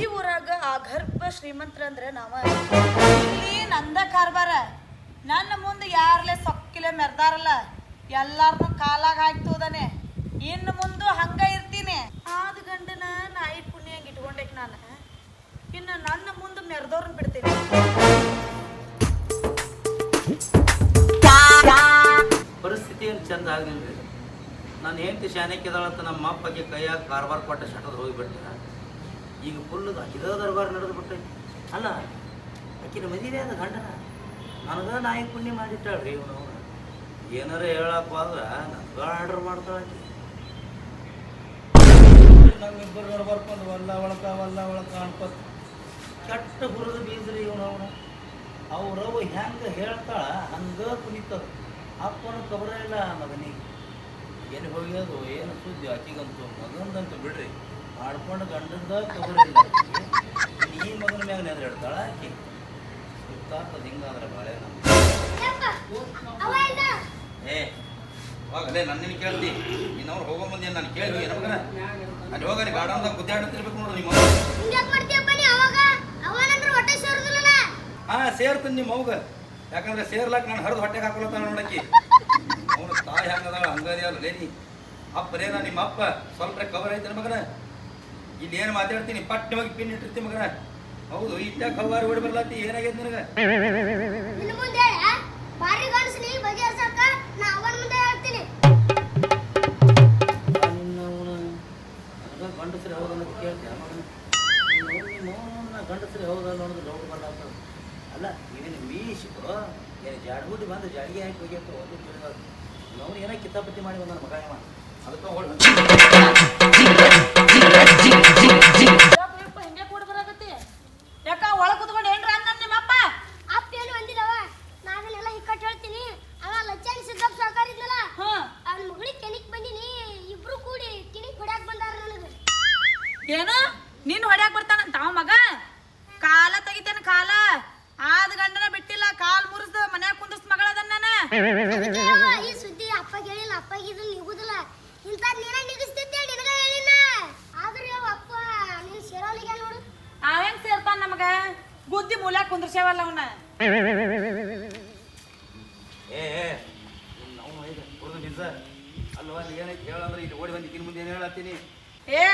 ಈ ಊರಾಗ ಆ ಗರ್ಭ ಶ್ರೀಮಂತರಂದ್ರೆ ನಾವ. ಇಲ್ಲಿ ನಂದ ಕಾರ್ಬಾರ ನನ್ನ ಮುಂದೆ ಯಾರ್ಲೆ ಸೊಕ್ಕಿಲೆ ಮೆರ್ದಾರಲ್ಲ, ಎಲ್ಲಾರ್ನು ಕಾಲಾಗ ಹಾಕ್ತೋದನೆ ಇನ್ನು ಮುಂದೆ ಹಂಗ ಇರ್ತೀನಿ. ಆದ ಗಂಡನ ನಾಯಿ ಪುಣ್ಯ ಹಂಗೆ ಇಟ್ಕೊಂಡೇಕ್ ನಾನು. ಇನ್ನು ನನ್ನ ಮುಂದೆ ಮೆರೆದವ್ರನ್ನ ಬಿಡ್ತೀನಿ. ಪರಿಸ್ಥಿತಿ ಏನು ಚಂದ ಆಗಲಿಲ್ಲ ರೀ ನಾನು ಹೆಂಡತಿ ಶಾನಕ್ಕಿದಾಳಂತ ನಮ್ಮ ಅಪ್ಪಗೆ ಕೈಯಾಗ ಕಾರ್ಬಾರ್ ಕೊಟ್ಟ ಶಟದ್ ಹೋಗಿಬಿಟ್ಟೆ. ಈಗ ಫುಲ್ ಅಕಿದ ದರ್ಬಾರ್ ನಡೆದು ಬಿಟ್ಟೈತಿ. ಅಲ್ಲ ಅಕ್ಕಿನ ಮದುವೆ ಅದ ಗಂಡನ? ನನಗ ನಾಯಿ ಪುಣ್ಯ ಮಾಡಿಟ್ಟಾಳ್ರಿ ಇವನು. ಏನಾರ ಹೇಳಪ್ಪ ಅಂದ್ರೆ ನನಗ ಆರ್ಡರ್ ಮಾಡ್ತಾಳ ಆಕಿ. ನಮ್ಮಿಬ್ಬರು ಬರ್ಕೊಂಡು ಒಲ್ಲ ಒಳಕ ಒಲ್ಲ ಒಳಕ ಅನ್ಕೋತ. ಕೆಟ್ಟ ಹುರಿದು ಬೀಜರಿ ಇವನು ಅವನು. ಅವ್ರವ್ ಹೆಂಗೆ ಹೇಳ್ತಾಳ ಹಂಗ ಕುಣಿತದ. ಅಪ್ಪನ ಕಬರ ಇಲ್ಲ ಮಗನಿಗೆ. ಎಲ್ಲಿ ಹೋಗ್ಯೋದು ಏನು ಸುದ್ದಿ ಆಕಿಗಂತೂ ಮಗಂದಂತೂ ಬಿಡ್ರಿ. ಮಾಡ್ಕೊಂಡು ಗಂಡಂದ ಕಬರ ಇಲ್ಲ. ಈ ಮಗನ ಮ್ಯಾಗ ನೆಂದ್ರೆ ಇಡ್ತಾಳ ಆಕಿ. ಸುತ್ತಾತದ ಹಿಂಗಾದ್ರೆ ಬಾಳೆ ಏ ಹೋಗಲೇ ನನ್ನ ನಿನ್ ಕೇಳ್ತಿ. ಇನ್ನವ್ರು ಹೋಗೋ ಮುಂದೆ ನಾನು ಕೇಳಿ ಏನ ಮಗನ ಅಲ್ಲಿ ಹೋಗಲಿ ಗಾರ್ಡನ್ದಾಗ ಗುದ್ದಾಡ್ತಿರ್ಬೇಕು ನೋಡು ನಿಮ್ಮ ಸೇರ್ತೀನಿ ನಿಮ್ಮ ಅವ್ಗ. ಯಾಕಂದ್ರೆ ಸೇರ್ಲಾಕ ನಾನು ಹರಿದು ಹೊಟ್ಟೆಗೆ ಹಾಕೊಳತಾನ ನೋಡಕ್ಕಿ. ಅವನು ತಾಯಿ ಹಂಗದಾಳ, ಹಂಗದಿ ಅಲ್ಲ. ಲೇನಿ ಅಪ್ಪರೇನ ನಿಮ್ಮ ಅಪ್ಪ. ಸ್ವಲ್ಪ ಕವರ್ ಐತೆ ಮಗನ. ಇಲ್ಲಿ ಏನು ಮಾತಾಡ್ತೀನಿ? ಪಟ್ಟ ಹೋಗಿ ಪಿನ್ ಇಟ್ಟಿರ್ತೀನಿ ಮಗನ. ಹೌದು ಇಟ್ಟ ಕವರ್ ಓಡಿ ಬರ್ಲಾತಿ. ಏನಾಗೈತೆ ನಿನಗೆ? ಏನೋ ಮಾಡಿ ಬಂದ ಮಗ ಇವ ಅದಕ್ಕೆ ಓಡ್ ಯಪ್ಪ ಹಿಂಗೆ ಕೂಡ ಬರಾಕತ್ತಿ? ಯಾಕ ಒಳ ಕುತ್ಕೊಂಡು ಏನ್ರ ಅಂದ ನಿಮ್ಮಪ್ಪ? ಅಪ್ಪ ಏನು ಅಂದಿಲ್ಲವ? ನಾವೆಲ್ಲ ಹಿಕ್ಕಟ್ಟು ಹೇಳ್ತೀನಿ. ಅವ ಲಚ್ಚಾಗಿ ಸಿದ್ದಪ್ಪ ಸಾಕಾರ ಇದ್ನಲ್ಲ ಹ್ಞೂ ಅವನ ಮಗಳಿಗೆ ಕೆನಿಕ್ ಬಂದಿನಿ. ಇಬ್ರು ಕೂಡಿ ಕಿಣಿಕ್ ಹೊಡ್ಯಾಕ್ ಬಂದಾರ ನನಗೆ. ಏನು? ನೀನ್ ಹೊಡ್ಯಾಕ್ ಬರ್ತಾನಂತ ಅವ ಮಗ? ಕಾಲ ತೆಗಿತೇನೆ ಕಾಲ. ಆದ ಗಂಡನ ಬಿಟ್ಟಿಲ್ಲ ಕಾಲ್ ಮುರಿಸ್ದ ಮನ್ಯಾಗ ಕುಂದಿಸ್ ಮಗಳದನ್ನ ಈ ಸುದ್ದಿ ಅಪ್ಪ ಹೇಳಿಲ್ಲ ಅಪ್ಪ ಇದನ್ನ ನಿಗುದಿಲ್ಲ. ಇಂತ ನೀನ ನಿಗಿಸ್ತಿದ್ದೆ ನಿನಗ ಹೇಳಿನ ಆದ್ರೆ ಅವ ಅಪ್ಪ ನೀನ್ ಸೇರೋಲಿಗೆ ನೋಡು. ಅವ ಹೆಂಗ್ ಸೇರ್ತಾನ ನಮಗ? ಬುದ್ಧಿ ಮೂಲ ಕುಂದ್ರಸೇವಲ್ಲ ಅವನ. ಏ ಏ ನಾವು ಈಗ ಹುಡುಗ ನಿಜ ಅಲ್ವಾ ಅಲ್ಲಿ ಏನೈತೆ ಹೇಳಂದ್ರೆ ಇಲ್ಲಿ ಓಡಿ ಬಂದು ಇಕ್ಕಿನ ಮುಂದೆ ಏನು ಹೇಳತ್ತೀನಿ? ಏ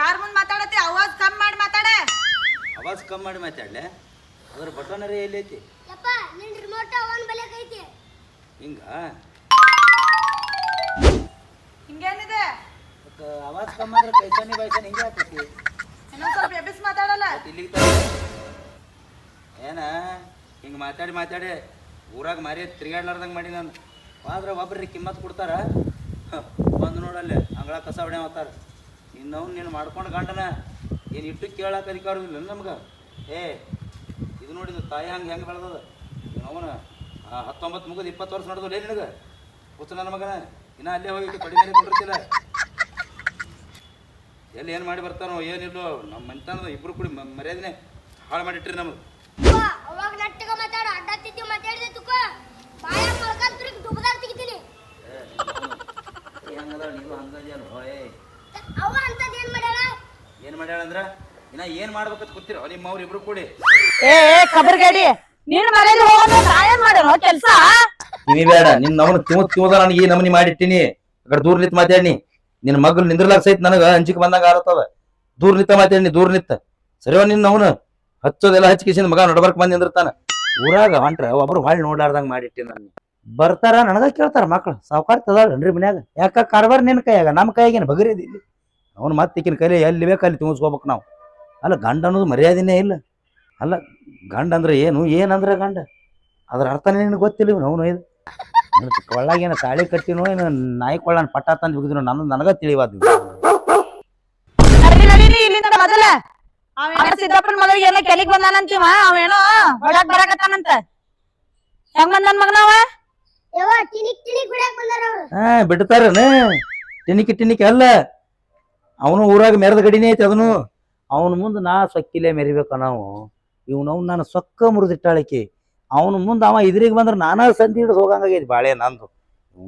ಯಾರ ಮುಂದೆ ಮಾತಾಡತ್ತಿ? ಅವಾಜ್ ಕಮ್ಮಿ ಮಾಡಿ ಮಾತಾಡ. ಅವಾಜ್ ಕಮ್ಮಿ ಮಾಡಿ ಮಾತಾಡ್ಲೆ? ಅದ್ರ ಬಟನರಿ ಎಲ್ಲೈತಿ ಐತಿ? ಯಪ್ಪ ನಿನ್ ರಿಮೋಟ್ ಅವನ್ ಬಲೆ ಐತಿ. ಹಿಂಗ? ಅವಾಜ್ ಕಮ್ಮಿ ಅಂದ್ರೆ ಕೈಸಾನಿ ಬೈಸಾನಿ ಹಿಂಗೆ ಆಗ್ತೈತಿ ಇನ್ನೊಂದ್ ಸ್ವಲ್ಪ ಎಬ್ಬಿಸ್ ಮಾತಾಡಲ್ಲ? ಮತ್ತ್ ಇಲ್ಲಿಗೆ ತಂದೆ. ಏನ ಹಿಂಗೆ ಮಾತಾಡಿ ಮಾತಾಡಿ ಊರಾಗ ಮಾರಿ ತಿರುಗಾಡ್ಲಾರ್ದಂಗೆ ಮಾಡಿ ನಾನು. ಆದ್ರೆ ಒಬ್ರಿಗೆ ಕಿಮ್ಮತ್ ಕೊಡ್ತಾರ. ಬಂದು ನೋಡಲ್ಲೇ ಅಂಗಳ ಕಸ ಹೊಡೆ ಮಾತಾರ ಇನ್ನವ್ನು ನೀನು ಮಾಡ್ಕೊಂಡು ಗಂಡನ ಏನು ಇಟ್ಟು ಕೇಳಕ್ಕೆ ಅಧಿಕಾರ ಇಲ್ಲ ನಮ್ಗೆ? ಏ ಇದು ನೋಡಿದ್ದು ತಾಯಿ ಹಂಗೆ ಹೆಂಗೆ ಬೆಳೆದದ? ಅವನ ಹತ್ತೊಂಬತ್ತು ಮುಗಿದು ಇಪ್ಪತ್ತು ವರ್ಷ ನಡೆದಲ್ಲ ಲೇ ನಿನಗೆ? ಹುಚ್ಚ ನನ್ನ ಮಗನ ಇನ್ನ ಅಲ್ಲೇ ಹೋಗಿ ಕಡಿಮೆ ಕೊಟ್ಟಿರ್ತಿಲ್ಲ. ಎಲ್ಲಿ ಏನು ಮಾಡಿ ಬರ್ತಾನೋ ಏನಿಲ್ಲೋ ನಮ್ಮ ಮನೆತನದ ಇಬ್ರು ಕೂಡಿ ಮರ್ಯಾದನೆ ಮರ್ಯಾದೆನೆ ಹಾಳು ಮಾಡಿಟ್ರಿ ನಮಗೆ ಅವ್ವ, ಅವಾಗ ನಟ್ಟಗ ಮಾತಾಡ ಅಡ್ಡತ್ತಿದ್ದಿ ಮಾತಾಡಿದೆ ತುಕ. ಬಾಯ ಮಲ್ಕಂತ್ರಿ ದುಬದಾರ್ ತೆಗಿತೀನಿ. ಹೆಂಗದ ನೀವು ಹಂಗದೇನು ಏ. ಅವ ಅಂತದ್ ಏನ್ ಮಾಡ್ಯಾಳ? ಏನು ಇನ್ನ ಏನು ಮಾಡ್ಬೇಕಂತ ಗೊತ್ತಿರೋ ನಿಮ್ಮ ಅವ್ರು ಇಬ್ರು ಕೂಡಿ. ಏ ಕಬರ್ಗೇಡಿ ನೀನ್ ಮನೇಲಿ ಹೋಗೋದು ನಾ ಏನ್ ಮಾಡ್ಯಾನೋ ಕೆಲ್ಸ? ನೀ ಬೇಡ ನಿನ್ನ ನವನ ತಿವ ತಿವದ ನನಗೆ ಈ ನಮನಿ ಮಾಡಿಟ್ಟಿನಿ. ಅಕಡೆ ಕಡೆ ದೂರ ನಿಂತ ಮಾತಾಡ್ನಿ. ನಿನ್ನ ಮಗಳು ನಿಂದ್ರಲಾಗ ಸಹಿತ ನನಗ ಅಂಜಿಕೆ ಬಂದಾಗ ಆರತ್ತದ ದೂರ ನಿತ್ತ ಮಾತೇನಿ ದೂರ ನಿತ್ತ ಸರಿವ ನಿನ್ನ ಅವನು? ಹಚ್ಚೋದೆಲ್ಲ ಹಚ್ಕಿಸಿದ ಮಗ ನಡಬರ್ಕ್ ಬಂದ್ ನಿಂದಿರ್ತಾನ. ಊರಾಗ ಹೊಂಟ್ರ ಒಬ್ರು ಹೊಳ್ ನೋಡ್ಲಾರ್ದಂಗ ಮಾಡಿಟ್ಟಿ ನಾನು. ಬರ್ತಾರ ನನಗ ಕೇಳ್ತಾರ ಮಕ್ಳು. ಸಾವುಕಾರ ತದಾಳ್ರಿ ಮನ್ಯಾಗ? ಯಾಕ ಕಾರ್ಬಾರ್ ನಿನ್ನ ಕೈಯಾಗ? ನಮ್ಮ ಕೈಯಾಗೇನು ಬಗರಿಯದ ಇಲ್ಲಿ. ಅವ್ನು ಮತ್ತೆ ಈಕಿನ ಕೈಲಿ ಎಲ್ಲಿ ಬೇಕು ಅಲ್ಲಿ ತುಂಬಿಸ್ಕೋಬೇಕು ನಾವು. ಅಲ್ಲ ಗಂಡ ಅನ್ನೋದು ಮರ್ಯಾದಿನೇ ಇಲ್ಲ. ಅಲ್ಲ ಗಂಡ ಅಂದ್ರೆ ಏನು? ಏನಂದ್ರೆ ಗಂಡ? ಅದ್ರ ಅರ್ಥನೇ ನಿನಗೆ ಗೊತ್ತಿಲ್ಲ ಅವನು ಇದು. ಕೊಳ್ಳಾಗ ಏನು ತಾಳಿ ಕಟ್ಟಿನೋ ಏನು ನಾಯಿ ಕೊಳ್ಳನ ಪಟ್ಟ ತಂದು ಬಿಗಿದ್ರು. ನನ್ನ ನನಗ ತಿಳಿವಾದ ಮೊದಲ. ಅವ ಸಿದ್ದಪ್ಪನ ಮಗಳಿಗೆ ಏನೋ ಕೆಲಿಗ್ ಬಂದಾನಂತೀವ? ಅವೇನೋ ಹೊಡಕ್ ಬರಾಕತ್ತಾನಂತ. ಹೆಂಗ್ ಬಂದನ್ ಮಗನವ? ಹಾ ಬಿಡ್ತಾರನ? ಟಿನಿಕಿ ಟಿನಿಕಿ ಅಲ್ಲ. ಅವನು ಊರಾಗ ಮೆರೆದ ಗಡಿನೇ ಐತಿ ಅದನು ಅವನ ಮುಂದೆ ನಾ ಸೊಕ್ಕಿಲೆ ಮೆರಿಬೇಕ ನಾವು. ಇವ್ನವ್ ನಾನು ಸೊಕ್ಕ ಮುರಿದಿಟ್ಟಾಳಿಕಿ ಅವನು ಮುಂದೆ ಅವ ಇದ್ರಿಗೆ ಬಂದ್ರೆ ನಾನಾ ಸಂತಿ ಹಿಡಿದು ಹೋಗಂಗಾಗೈತಿ ಬಾಳೆ ನಂದು.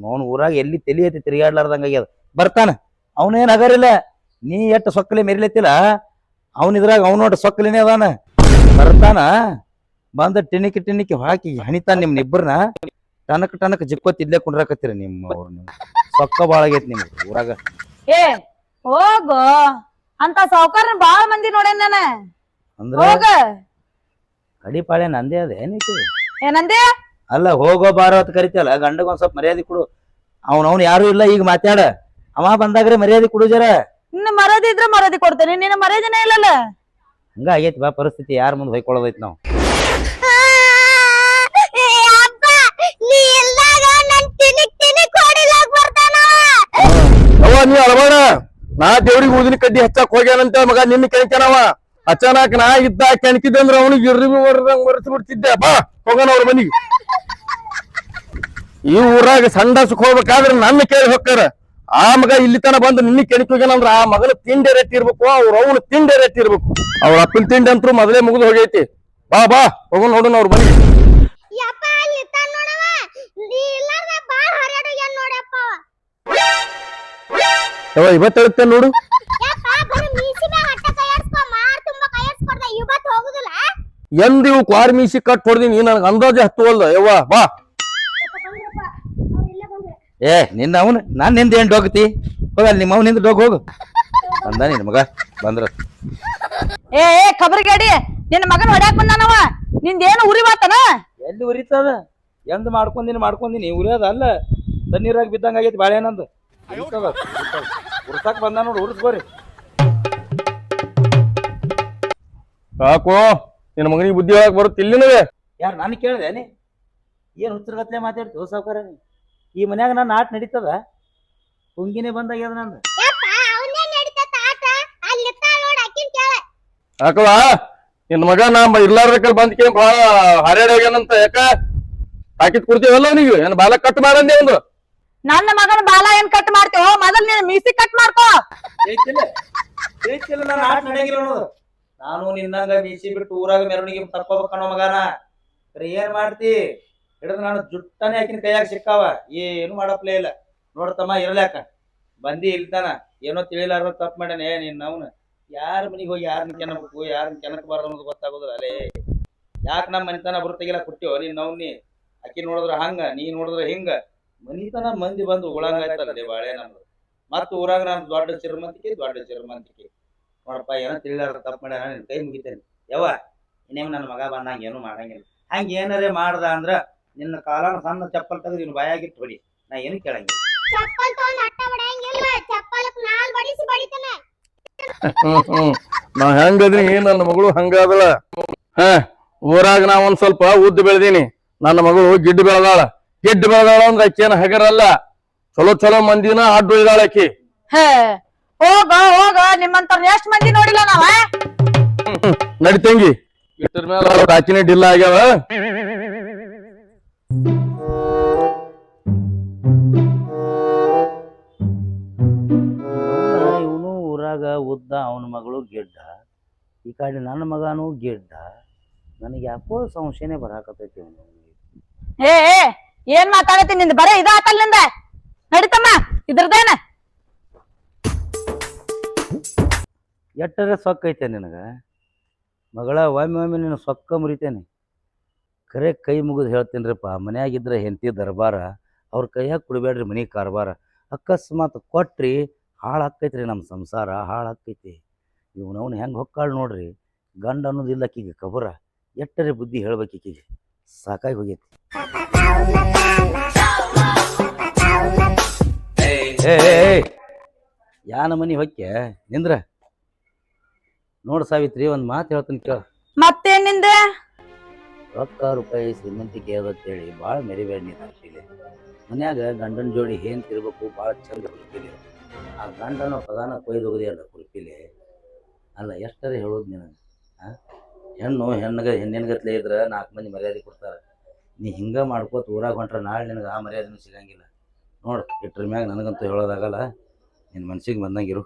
ಅವನು ಊರಾಗ ಎಲ್ಲಿ ತಲಿ ಐತಿ ತಿರುಗಾಡ್ಲಾರ್ದಂಗ ಆಗ್ಯದ. ಬರ್ತಾನ. ಅವನೇನ್ ಹಗರಿಲ್ಲ ನೀ ಎಷ್ಟು ಸೊಕ್ಕಲೆ ಮೆರಿಲತ್ತಿಲ್ಲ? ಅವನ ಇದ್ರಾಗ ಅವನೋಟ ಸೊಕ್ಕಲಿನೇ ಅದಾನ. ಬರ್ತಾನ. ಬಂದ ಟಿಣಿಕಿ ಟಿಣಿಕಿ ಹಾಕಿ ಹಣಿತಾನ ನಿಮ್ಮ ಇಬ್ಬರನ್ನ ಟನಕ್ ಟನಕ್ ಜಿಕ್ಕೋತ್ ಇಲ್ಲೇ ಕುಂಡ್ರಾಕತ್ತೀರಿ ನಿಮ್ಮ ಅವ್ರು ನೀವು. ಸೊಕ್ಕ ಭಾಳ ಆಗೈತಿ ನಿಮ್ಗೆ ಊರಾಗ. ಏ ಹೋಗೋ. ಅಂತ ಸಾವ್ಕಾರನ ಬಾಳ ಮಂದಿ ನೋಡೇನ ನಾನು? ಹೋಗ. ಕಡಿಪಾಳೆ ನಂದೇ ಅದ ಏನೈತಿ? ಏನಂದೆ ಅಲ್ಲ ಹೋಗೋ ಬಾರೋ ಅಂತ ಕರಿತಲ್ಲ ಗಂಡಗ ಒಂದ್ ಸ್ವಲ್ಪ ಮರ್ಯಾದೆ ಕೊಡು. ಅವನವ್ನು ಯಾರು ಇಲ್ಲ ಈಗ ಮಾತಾಡ. ಅವ ಬಂದಾಗ್ರೆ ಮರ್ಯಾದೆ ಕೊಡು ಜರ. ನಿನ್ನ ಮರ್ಯಾದೆ ಇದ್ರೆ ಮರ್ಯಾದೆ ಕೊಡ್ತೇನೆ ನಿನ್ನ ಮರ್ಯಾದಿನೇ ಇಲ್ಲಲ್ಲ? ಹಂಗ ಆಗೈತಿ ಬಾ ಪರಿಸ್ಥಿತಿ ಯಾರ ಮುಂದೆ ಹೊಯ್ಕೊಳ್ಳೋದೈತಿ ನಾವು. ಅವ ನೀ ನಾ ದೇವ್ರಿಗೆ ಊದಿನ ಕಡ್ಡಿ ಹಚ್ಚಕ್ ಹೋಗ್ಯಾನಂತ ಮಗ ನಿನ್ನ ಕೆಣಕ್ಯಾನವ ಅಚಾನಕ್ ನಾ ಇದ್ದ ಕೆಣಕಿದ್ದೆ ಅಂದ್ರೆ ಅವನಿಗೆ ಇರ್ರಿಬಿ ಹೊಡೆದಂಗ್ ಮರೆಸಿ ಬಿಡ್ತಿದ್ದೆ. ಬಾ ಹೋಗೋಣ ಅವ್ರ ಮನಿಗೆ. ಈ ಊರಾಗ ಸಂಡ ಹೋಗ್ಬೇಕಾದ್ರೆ ನನ್ನ ಕೇಳಿ ಹೋಗ್ತಾರ. ಆ ಮಗ ಇಲ್ಲಿ ತನ ಬಂದು ನಿನ್ನ ಕೆಣಕಿ ಹೋಗ್ಯಾನಂದ್ರ ಆ ಮಗನ ತಿಂಡಿ ರೇಟ್ ಇರ್ಬೇಕು ಅವ್ರ ಅವನ ತಿಂಡಿ ರೇಟ್ ಇರ್ಬೇಕು. ಅವ್ರ ಅಪ್ಪನ ತಿಂಡಿ ಅಂತೂ ಮೊದಲೇ ಮುಗಿದು ಹೋಗೈತಿ. ಬಾ ಬಾ ಹೋಗೋಣ ನೋಡೋಣ ಅವ್ರ ಬನ್ನಿ ಇವತ್ತು ಹೇಳುತ್ತೆ ನೋಡು ಯಪ್ಪ ಬರೀ ಮೀಸಿ ಮ್ಯಾಗ ಹಟ್ಟ ಕೈಯಾಡ್ಸ್ಕೊ ಮಾರ್ ಹೋಗುದಿಲ್ಲ? ಎಂದ್ ಇವು ಕ್ವಾರ್ ಮೀಸಿ ಕಟ್ ಹೊಡ್ದೀನಿ. ನನಗೆ ಅಂದಾಜೆ ಹತ್ತುವಲ್ದ. ಯವ್ವ ಬಾ. ಏ ನಿನ್ನ ಅವನು ನಾನು ನಿಂದ ಏನ್ ಡೋಗತಿ ಹೋಗಲ್ಲ ನಿಮ್ಮ ಅವನಿಂದ ಡೋಗ್ ಹೋಗು. ಬಂದ ನಿನ್ ಮಗ ಬಂದ್ರ. ಏ ಏ ಖಬರ್ಗೇಡಿ ನಿನ್ನ ಮಗನ ಹೊಡ್ಯಾಕ್ ಬಂದಾನವ. ನಿಂದೇನು ಉರಿ ಬಾತನ ಎಲ್ಲಿ ಉರಿತದ? ಎಂದ್ ಮಾಡ್ಕೊಂದಿನಿ ಮಾಡ್ಕೊಂದಿನಿ ಉರಿಯೋದ ಅಲ್ಲ. ತಣ್ಣೀರಾಗ ಬಿದ್ದಂಗ ಆಗೈತಿ ಬಾಳೆನಂದು ಉರ್ಸಾಕ್ ಬಂದ ನೋಡು ಉರ್ಸ್ಬೋರಿ ಸಾಕು. ನಿನ್ನ ಮಗನಿಗೆ ಬುದ್ಧಿ ಹೇಳಕ್ ಬರುತ್ತೆ ಇಲ್ಲಿನವೇ ಯಾರು ನಾನು ಕೇಳಿದೆ ನೀ? ಏನು ಹುಚ್ಚರ್ಗತ್ಲೆ ಮಾತಾಡ್ತೀವಿ ಸಾವುಕಾರ ನೀ. ಈ ಮನ್ಯಾಗ ನನ್ನ ಆಟ ನಡೀತದ? ಹುಂಗಿನೇ ಬಂದಾಗ್ಯದ ನಂದು. ಯಪ್ಪ ಅವನೇ ನಡೀತತ್ತ ಆಟ. ಅಲ್ಲಿ ಅಕ್ಕಿನ್ ಕೇಳ ಯಾಕವ ನಿನ್ನ ಮಗ ನಾ ಇರ್ಲಾರ್ದಕ್ಕಲ್ಲಿ ಬಂದ್ಕೆ ಭಾಳ ಹರ್ಯಾಡ ಹೋಗ್ಯಾನಂತ ಯಾಕ? ಹಾಕಿದ್ ಕೊಡ್ತೀವಲ್ಲ ನೀವು? ಏನ್ ಬಾಲ ಕಟ್ ಮಾಡಂದೆ ಒಂದು? ನನ್ನ ಮಗನ ಬಾಲ ಏನ್ ಕಟ್ ಮಾಡ್ತೇವೋ ಮೊದಲ್ ನೀನ್ ಮೀಸಿ ಕಟ್ ಮಾಡ್ಕೋ. ನಾನು ನಿನ್ನಂಗ ಬೀಸಿ ಬಿಟ್ಟು ಊರಾಗ ಮೆರವಣಿಗೆ ತಕ್ಕೋಬೇಕನ್ನೋ ಮಗನ. ಏನ್ ಮಾಡ್ತಿ? ಹಿಡಿದು ನಾನು ಜುಟ್ಟನೆ ಆಕಿನ ಕೈಯಾಗ ಸಿಕ್ಕಾವ. ಏನು ಮಾಡಪ್ಲೇ ಇಲ್ಲ. ನೋಡ್ತಮ್ಮ ಇರಲ್ಯಾಕ. ಬಂದಿ ಇಲ್ತಾನ. ಏನೋ ತಿಳಿಲಾರ ತಪ್ಪು ಮಾಡ್ಯಾನೆ. ನಿನ್ನ ಅವನು. ಯಾರ ಮನಿಗೆ ಹೋಗಿ ಯಾರನ್ನ ಕೆನಬೇಕು ಯಾರನ್ನ ಕೆನಕಬಾರ್ದು ಅನ್ನೋದು ಗೊತ್ತಾಗೋದಿಲ್ಲ. ಅಲ್ಲೇ ಯಾಕೆ ನಮ್ಮ ಮನಿತನ ಬರ್ತಗಿಲ್ಲ ಕೊಟ್ಟಿವೋ ನೀನ್ ನವ್ನಿ ಆಕಿ ನೋಡಿದ್ರ ಹಂಗ, ನೀ ನೋಡಿದ್ರ ಹಿಂಗ. ಮನಿತನ ಮಂದಿ ಬಂದು ಉಳಂಗಾಯ್ತಲ್ಲ ಬಾಳೆ ನಮ್ದು. ಮತ್ತ ಊರಾಗ ನಾನು ದೊಡ್ಡ ಚಿರಮಂತಿಕೆ ದೊಡ್ಡ ಚಿರಮಂತಿಕೆ. ನೋಡಪ್ಪ ಏನೋ ತಿಳಿಲಾರ ತಪ್ಪು ಮಾಡ್ಯಾನ ನಿನ್ ಕೈ ಮುಗಿತೇನೆ. ಯವ್ವ ಇನ್ನೇನು ನನ್ನ ಮಗ ಬಂದಂಗೆ ಏನು ಮಾಡಂಗಿಲ್ಲ. ಹಂಗೆ ಏನಾರೇ ಮಾಡ್ದ ಅಂದ್ರ ನಿನ್ನ ಕಾಲನ ಸಣ್ಣ ಚಪ್ಪಲ್ ತೆಗೆದು ನಿನ್ನ ಬಾಯಾಗಿಟ್ಟು ಹೊಡಿ. ನಾ ಏನು ಕೇಳಂಗಿಲ್ಲ. ಚಪ್ಪಲ್ ತಗೊಂಡ್ ಅಟ್ಟ ಬಡಿಯಂಗಿಲ್ಲ ಚಪ್ಪಲಕ್ ನಾಲ್ ಬಡಿಸಿ ಬಡಿತಾನೆ. ಹ್ಮ್ ಹ್ಮ್ ನಾ ಹೆಂಗದ್ರಿ ನನ್ನ ಮಗಳು ಹಂಗಾದಳ. ಹ ಊರಾಗ ನಾ ಒಂದ್ ಸ್ವಲ್ಪ ಉದ್ದ ಬೆಳೆದೀನಿ. ನನ್ನ ಮಗಳು ಗಿಡ್ಡ ಬೆಳೆದಾಳ. ಗಿಡ್ಡ ಬೆಳೆದಾಳ ಅಂದ್ರೆ ಆಕೆ ಏನ್ ಹಗರಲ್ಲ. ಚಲೋ ಚಲೋ ಮಂದಿನ ಅಡ್ಡು ಇದ್ದಾಳ ಆಕಿ. ಹೇ. ಹೋಗ ಹೋಗ ನಿಮ್ಮಂತವ್ರ ಎಷ್ಟ್ ಮಂದಿ ನೋಡಿಲ್ಲ ನಾವ ನಡಿತಂಗಿ ಇಷ್ಟರ ಮೇಲೆ ಅವ್ರ ಡಿಲ್ಲ ಆಗ್ಯಾವ. ಇವನು ಊರಾಗ ಉದ್ದ ಅವನ ಮಗಳು ಗೆಡ್ಡ. ಈ ಕಡೆ ನನ್ನ ಮಗನೂ ಗೆಡ್ಡ. ನನಗೆ ಯಾಕೋ ಸಂಶಯನೇ ಬರಾಕತೈತಿ ಅವನು ಏ ಏ, ಏನ್ ಮಾತಾಡತಿ ನಿಂದ? ಬರೇ ಇದಾತಲ್ಲಿಂದ ನಡಿತಮ್ಮ ಇದ್ರದೇನ ಎಟ್ಟರೆ ಸೊಕ್ಕ ಐತೆ ನಿನಗ? ಮಗಳ, ಒಮ್ಮೆ ಒಮ್ಮೆ ನೀನು ಸೊಕ್ಕ ಮುರಿತೇನೆ. ಕರೆ ಕೈ ಮುಗಿದು ಹೇಳ್ತೇನ್ರಿಪ್ಪ, ಮನ್ಯಾಗಿದ್ರೆ ಹೆಂಡತಿ ದರ್ಬಾರ, ಅವ್ರ ಕೈಯಾಗ ಕುಡಬೇಡ್ರಿ ಮನೆ ಕಾರ್ಬಾರ. ಅಕಸ್ಮಾತ್ ಕೊಟ್ರಿ ಹಾಳು ಆಕ್ಕೈತ್ರಿ ನಮ್ಮ ಸಂಸಾರ ಹಾಳಾಕೈತಿ ಇವನವನು ಹೆಂಗೆ ಹೊಕ್ಕಾಳು ನೋಡ್ರಿ? ಗಂಡ ಅನ್ನೋದಿಲ್ಲ ಆಕಿಗೆ ಕಬರ. ಎಟ್ಟರೆ ಬುದ್ಧಿ ಹೇಳ್ಬೇಕು ಈಕಿಗೆ. ಸಾಕಾಗಿ ಹೋಗೈತಿ. ಯಾನ ಮನಿ ಹೊಕ್ಕೆ? ನಿಂದ್ರ? ನೋಡ್ ಸಾವಿತ್ರಿ ಒಂದ್ ಮಾತು ಹೇಳ್ತೀನಿ ಕೇಳ. ಮತ್ತೇನಿಂದ ರೊಕ್ಕ ರೂಪಾಯಿ ಶ್ರೀಮಂತಿಕೆ ಹೇಳಿ ಭಾಳ ಮೆರಿಬೇಡ ನೀ ತರ್ಸಿಲಿ ಮನ್ಯಾಗ ಗಂಡನ ಜೋಡಿ ಏನ್ ತಿರ್ಬೇಕು ಭಾಳ ಚಂದ ಕುರ್ಪಿಲಿ ಆ ಗಂಡನ ಪ್ರಧಾನ ಕೊಯ್ದು ಅಲ್ಲ ಕುರ್ಪಿಲಿ ಅಲ್ಲ ಎಷ್ಟರ ಹೇಳೋದು ನಿನಗೆ ಹೆಣ್ಣು ಹೆಣ್ಣಗ ಹೆಣ್ಣಿನಗತ್ಲೆ ಇದ್ರೆ ನಾಲ್ಕು ಮಂದಿ ಮರ್ಯಾದೆ ಕೊಡ್ತಾರೆ. ನೀ ಹಿಂಗ ಮಾಡ್ಕೋತ ಊರಾಗ ಹೊಂಟ್ರೆ ನಾಳೆ ನಿನಗೆ ಆ ಮರ್ಯಾದೆನೂ ಸಿಗಂಗಿಲ್ಲ. ನೋಡು ಇಟ್ರ ಮ್ಯಾಗ ನನಗಂತೂ ಹೇಳೋದಾಗಲ್ಲ ನಿನ್ನ ಮನಸ್ಸಿಗೆ ಬಂದಂಗಿರು